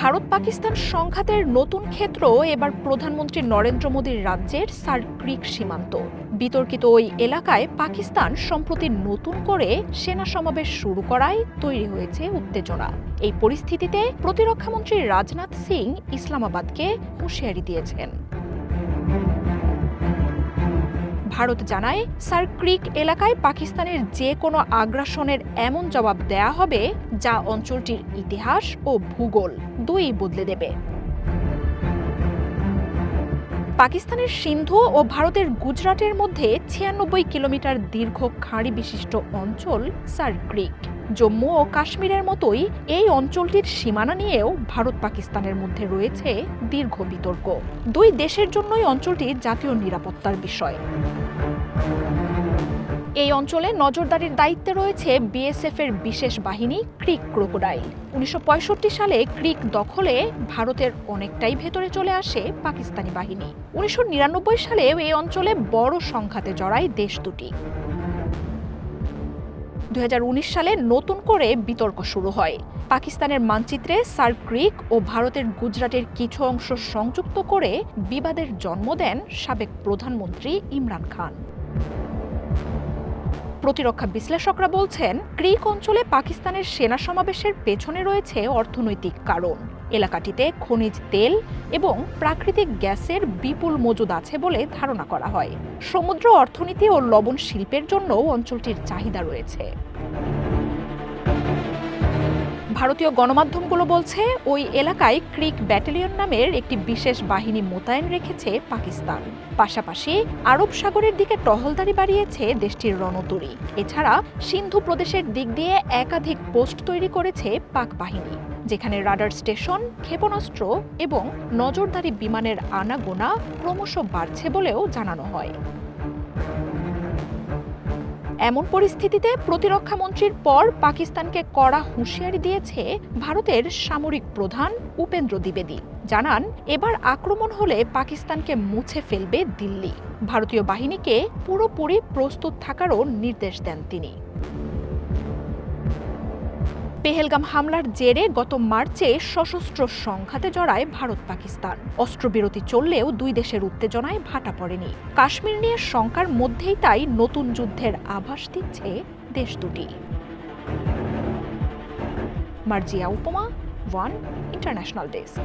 ভারত পাকিস্তান সংঘাতের নতুন ক্ষেত্র এবার প্রধানমন্ত্রী নরেন্দ্র মোদীর রাজ্যের সার ক্রিক সীমান্ত। বিতর্কিত ওই এলাকায় পাকিস্তান সম্প্রতি নতুন করে সেনা সমাবেশ শুরু করায় তৈরি হয়েছে উত্তেজনা। এই পরিস্থিতিতে প্রতিরক্ষামন্ত্রী রাজনাথ সিং ইসলামাবাদকে হুঁশিয়ারি দিয়েছেন। ভারত জানায় সার ক্রিক এলাকায় পাকিস্তানের যে কোনো আগ্রাসনের এমন জবাব দেয়া হবে যা অঞ্চলটির ইতিহাস ও ভূগোল দুই বদলে দেবে। পাকিস্তানের সিন্ধু ও ভারতের গুজরাটের মধ্যে ছিয়ানব্বই কিলোমিটার দীর্ঘ খাঁড়ি বিশিষ্ট অঞ্চল সার ক্রিক জম্মু ও কাশ্মীরের মতোই এই অঞ্চলটির সীমানা নিয়েও ভারত পাকিস্তানের মধ্যে রয়েছে দীর্ঘ বিতর্ক। দুই দেশের জন্যই অঞ্চলটি জাতীয় নিরাপত্তার বিষয়। এই অঞ্চলে নজরদারির দায়িত্বে রয়েছে বিএসএফ এর বিশেষ বাহিনী ক্রিক ক্রোকোডাইল। উনিশশো পঁয়ষট্টি সালে ক্রিক দখলে ভারতের অনেকটাই ভেতরে চলে আসে পাকিস্তানি বাহিনী। উনিশশো সালে এই অঞ্চলে বড় সংঘাতে জড়ায় দেশ দুটি। দু হাজার উনিশ সালে নতুন করে বিতর্ক শুরু হয়। পাকিস্তানের মানচিত্রে সার ক্রিক ও ভারতের গুজরাটের কিছু অংশ সংযুক্ত করে বিবাদের জন্ম দেন সাবেক প্রধানমন্ত্রী ইমরান খান। প্রতিরক্ষা বিশ্লেষকরা বলছেন ক্রিক অঞ্চলে পাকিস্তানের সেনা সমাবেশের পেছনে রয়েছে অর্থনৈতিক কারণ। এলাকাটিতে খনিজ তেল এবং প্রাকৃতিক গ্যাসের বিপুল মজুদ আছে বলে ধারণা করা হয়। সমুদ্র অর্থনীতি ও লবণ শিল্পের জন্য অঞ্চলটির চাহিদা রয়েছে। ভারতীয় গণমাধ্যমগুলো বলছে, ওই এলাকায় ক্রিক ব্যাটালিয়ন নামের একটি বিশেষ বাহিনী মোতায়েন রেখেছে পাকিস্তান। পাশাপাশি আরব সাগরের দিকে টহলদারি বাড়িয়েছে দেশটির রণতরী। এছাড়া সিন্ধু প্রদেশের দিক দিয়ে একাধিক পোস্ট তৈরি করেছে পাক বাহিনী, যেখানে রাডার স্টেশন, ক্ষেপণাস্ত্র এবং নজরদারি বিমানের আনাগোনা ক্রমশ বাড়ছে বলেও জানানো হয়। এমন পরিস্থিতিতে প্রতিরক্ষা মন্ত্রীর পর পাকিস্তানকে কড়া হুঁশিয়ারি দিয়েছে ভারতের সামরিক প্রধান উপেন্দ্র দ্বিবেদী। জানান, এবার আক্রমণ হলে পাকিস্তানকে মুছে ফেলবে দিল্লি। ভারতীয় বাহিনীকে পুরোপুরি প্রস্তুত থাকারও নির্দেশ দেন তিনি। পেহেলগাম হামলার জেরে গত মার্চে সশস্ত্র সংঘাতে জড়ায় ভারত পাকিস্তান। অস্ত্রবিরতি চললেও দুই দেশের উত্তেজনায় ভাটা পড়েনি। কাশ্মীর নিয়ে শঙ্কার মধ্যেই তাই নতুন যুদ্ধের আভাস দিচ্ছে দেশ দুটি। মার্জিয়া উপমা, ওয়ান ইন্টারন্যাশনাল ডেস্ক।